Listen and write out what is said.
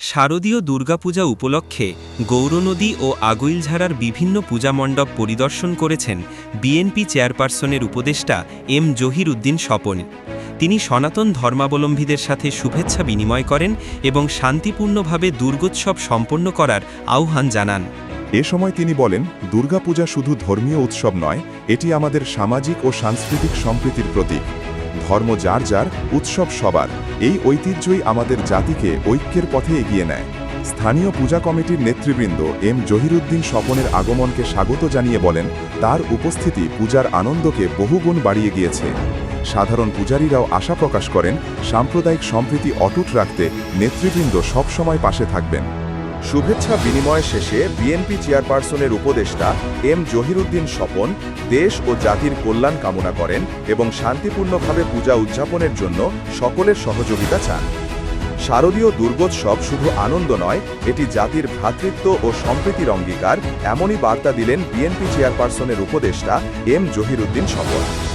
শারদীয় দুর্গাপূজা উপলক্ষে গৌরনদী ও আগৈলঝাড়ার বিভিন্ন পূজা মণ্ডপ পরিদর্শন করেছেন বিএনপি চেয়ারপারসনের উপদেষ্টা এম জহির উদ্দিন স্বপন। তিনি সনাতন ধর্মাবলম্বীদের সাথে শুভেচ্ছা বিনিময় করেন এবং শান্তিপূর্ণভাবে দুর্গোৎসব সম্পন্ন করার আহ্বান জানান। এ সময় তিনি বলেন, দুর্গাপূজা শুধু ধর্মীয় উৎসব নয়, এটি আমাদের সামাজিক ও সাংস্কৃতিক সম্প্রীতির প্রতীক। ধর্ম যার যার, উৎসব সবার। এই ঐতিহ্যই আমাদের জাতিকে ঐক্যের পথে এগিয়ে নেয়। স্থানীয় পূজা কমিটির নেতৃবৃন্দ এম জহিরুদ্দিন স্বপনের আগমনকে স্বাগত জানিয়ে বলেন, তার উপস্থিতি পূজার আনন্দকে বহুগুণ বাড়িয়ে গিয়েছে। সাধারণ পূজারীরাও আশা প্রকাশ করেন, সাম্প্রদায়িক সম্প্রীতি অটুট রাখতে নেতৃবৃন্দ সবসময় পাশে থাকবেন। শুভেচ্ছা বিনিময় শেষে বিএনপি চেয়ারপারসনের উপদেষ্টা এম জহিরুদ্দিন স্বপন দেশ ও জাতির কল্যাণ কামনা করেন এবং শান্তিপূর্ণভাবে পূজা উদযাপনের জন্য সকলের সহযোগিতা চান। শারদীয় দুর্গোৎসব শুধু আনন্দ নয়, এটি জাতির ভ্রাতৃত্ব ও সম্প্রীতির অঙ্গীকার, এমনই বার্তা দিলেন বিএনপি চেয়ারপারসনের উপদেষ্টা এম জহিরুদ্দিন স্বপন।